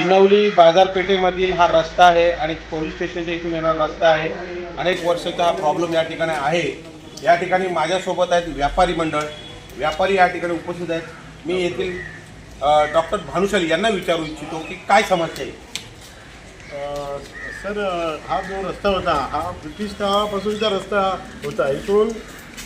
इनवली बाजारपेठेमधील हा रस्ता आहे आणि पोलीस स्टेशनच्या इथून येणारा रस्ता आहे. अनेक वर्षाचा हा प्रॉब्लेम या ठिकाणी आहे. या ठिकाणी माझ्यासोबत आहेत व्यापारी मंडळ. व्यापारी या ठिकाणी उपस्थित आहेत. मी येथील डॉक्टर भानुशाली यांना विचारू इच्छितो की काय समस्या आहे? सर हा जो रस्ता होता हा ब्रिटिश काळापासूनचा रस्ता होता. इथून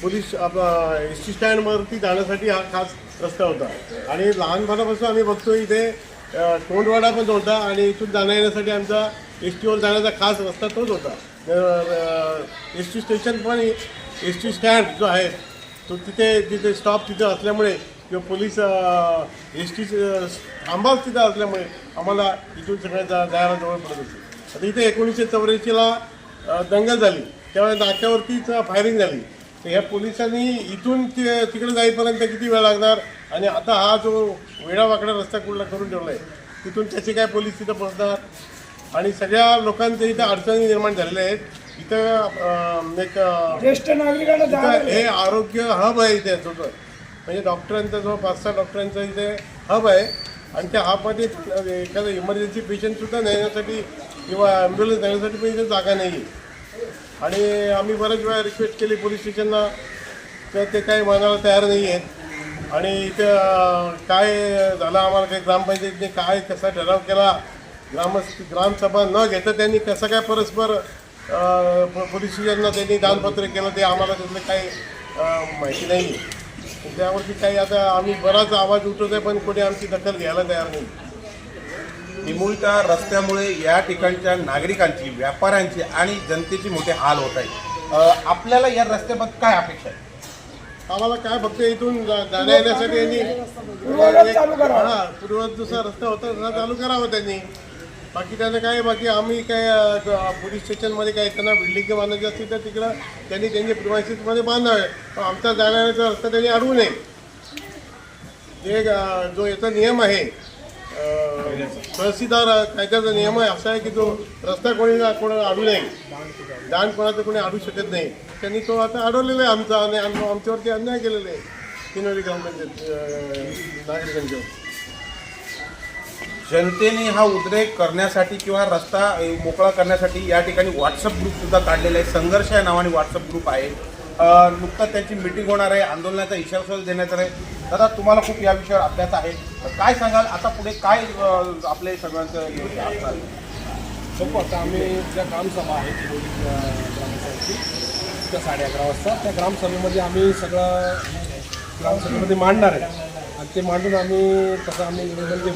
पोलीस एस टी स्टँडवरती जाण्यासाठी हा खास रस्ता होता. आणि लहानपणापासून आम्ही बघतो इथे तोंडवाडा पण होता आणि इथून जाण्या येण्यासाठी आमचा एस टीवर जाण्याचा खास रस्ता तोच होता. एस टी स्टेशन पण एस टी स्टँड जो आहे तो तिथे तिथे स्टॉप तिथे असल्यामुळे किंवा पोलीस एस टी थांबाच तिथं असल्यामुळे आम्हाला इथून सगळ्या जा जायला जवळ पडत होती. आता इथे एकोणीसशे चौऱ्याऐंशीला दंगल झाली. त्यावेळेस नाक्यावरतीच फायरिंग झाली. तर ह्या पोलिसांनी इथून ति तिकडे जाईपर्यंत किती वेळ लागणार? आणि आता हा जो वेडावाकडा रस्ता कुठला करून ठेवला आहे तिथून त्याचे काय पोलीस तिथं पोहोचणार? आणि सगळ्या लोकांच्या इथं अडचणी निर्माण झालेल्या आहेत. इथं एक ज्येष्ठ नागरिकांना हे आरोग्य हब आहे इथे छोटं म्हणजे डॉक्टरांचा जो पाच सहा डॉक्टरांचा इथे हब आहे. आणि त्या हबमध्ये एखादा इमर्जन्सी पेशंटसुद्धा नेण्यासाठी किंवा ॲम्ब्युलन्स नेण्यासाठी पण इथे जागा नाही आहे आणि आम्ही बऱ्याच वेळा रिक्वेस्ट केली पोलीस स्टेशनला तर ते काही मानायला तयार नाही आहेत. आणि इथं काय झालं आम्हाला काही ग्रामपंचायतीने काय कसा ठराव केला ग्राम ग्रामसभा न घेता त्यांनी कसं काय परस्पर पोलीस स्टेशनला त्यांनी दानपत्र केलं ते आम्हाला त्यातलं काही माहिती नाही. त्यावरती काही आता आम्ही बराच आवाज उठवत आहे पण कोणी आमची दखल घ्यायला तयार नाही. निमुळत्या रस्त्यामुळे या ठिकाणच्या नागरिकांची व्यापाऱ्यांची आणि जनतेची मोठे हाल होत आहेत अ, आपल्याला या रस्त्याबाबत काय अपेक्षा आहे? आम्हाला काय फक्त इथून जा- जाण्या येण्यासाठी यांनी पूर्ववत चालू करावं. हा पूर्ववत दुसरा रस्ता होता तसा चालू करावा त्यांनी. बाकी त्यानं काय बाकी आम्ही काय पोलीस स्टेशनमध्ये काय त्यांना बिल्डिंग बांधायची असतील तर तिकडं त्यांनी त्यांच्या प्रिमायसिसमध्ये बांधावे. पण आमचा जाण्याचा रस्ता त्यांनी अडवू नये. जे जो याचा नियम आहे तहसीलदार कायद्याचा नियम आहे असा आहे की तो रस्ता कोणी कोणाला अडू नये. दान कोणाचं कोणी अडू शकत नाही. त्यांनी तो आता अडवलेला आहे आमचा आणि आम- आमच्यावरती अन्याय केलेला आहे. किनवली ग्रामपंचायत नागरिकांच्यावर जनतेने हा उद्रेक करण्यासाठी किंवा रस्ता मोकळा करण्यासाठी या ठिकाणी व्हॉट्सअप ग्रुप सुद्धा काढलेला आहे. संघर्ष या नावाने व्हॉट्सअप ग्रुप आहे. नुकताच त्यांची मिटिंग होणार आहे. आंदोलनाचा इशारा सुद्धा देण्यात आहे. दादा तुम्हाला खूप या विषयावर अभ्यास आहे. काय सांगाल? आता पुढे काय आपले सगळ्यांचं हे आता आम्ही ज्या ग्रामसभा आहे ग्रामसभेची त्या साडे अकरा वाजता. त्या ग्रामसभेमध्ये आम्ही सगळं ग्रामसभेमध्ये मांडणार आहे. आणि ते मांडून आम्ही तसं आम्ही निवेदन देऊ.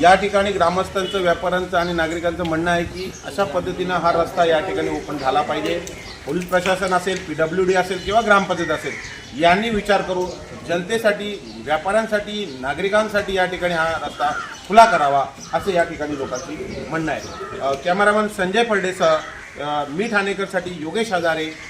या ठिकाणी ग्रामस्थांचं व्यापाऱ्यांचं आणि नागरिकांचं म्हणणं आहे की अशा पद्धतीनं हा रस्ता या ठिकाणी ओपन झाला पाहिजे. पोलीस प्रशासन असेल पी डब्ल्यू डी असेल किंवा ग्रामपंचायत असेल यांनी विचार करून जनतेसाठी व्यापाऱ्यांसाठी नागरिकांसाठी या ठिकाणी हा रस्ता खुला करावा असं या ठिकाणी लोकांची म्हणणं आहे. कॅमेरामॅन संजय फर्डेसह मी ठाणेकरसाठी योगेश हजारे